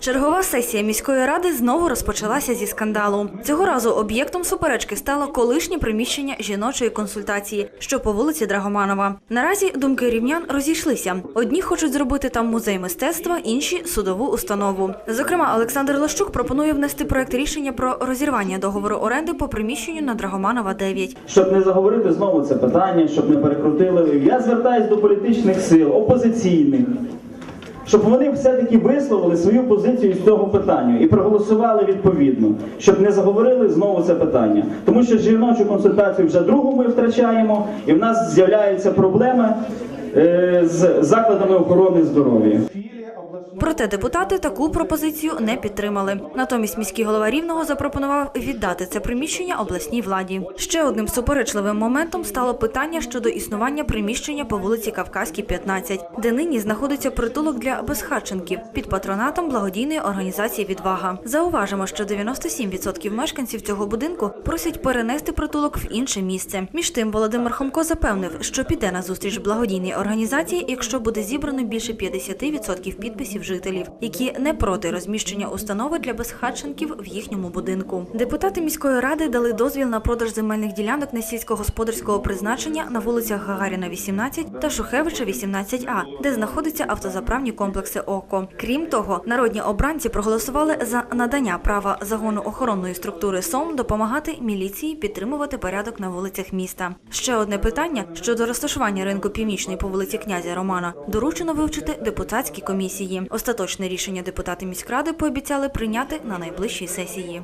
Чергова сесія міської ради знову розпочалася зі скандалу. Цього разу об'єктом суперечки стало колишнє приміщення жіночої консультації, що по вулиці Драгоманова. Наразі думки рівнян розійшлися. Одні хочуть зробити там музей мистецтва, інші судову установу. Зокрема, Олександр Лощук пропонує внести проект рішення про розірвання договору оренди по приміщенню на Драгоманова 9. Щоб не заговорити знову це питання, щоб не перекрутили. Я звертаюсь до політичних сил, опозиційних, щоб вони все-таки висловили свою позицію з цього питання і проголосували відповідно, щоб не заговорили знову це питання. Тому що жіночу консультацію вже другу ми втрачаємо, і в нас з'являються проблеми е, з закладами охорони здоров'я. Проте депутати таку пропозицію не підтримали. Натомість міський голова Рівного запропонував віддати це приміщення обласній владі. Ще одним суперечливим моментом стало питання щодо існування приміщення по вулиці Кавказькій, 15, де нині знаходиться притулок для безхатченків під патронатом благодійної організації Відвага. Зауважимо, що 97% мешканців цього будинку просять перенести притулок в інше місце. Між тим, Володимир Хомко запевнив, що піде на зустріч благодійній організації, якщо буде зібрано більше 50% підписів жителів, які не проти розміщення установи для безхатченків в їхньому будинку. Депутати міської ради дали дозвіл на продаж земельних ділянок несільськогосподарського призначення на вулицях Гагаріна, 18 та Шухевича, 18А, де знаходяться автозаправні комплекси ОКО. Крім того, народні обранці проголосували за надання права загону охоронної структури СОМ допомагати міліції підтримувати порядок на вулицях міста. Ще одне питання щодо розташування ринку північний по вулиці князя Романа доручено вивчити депутатській комісії. Остаточне рішення депутати міськради пообіцяли прийняти на найближчій сесії.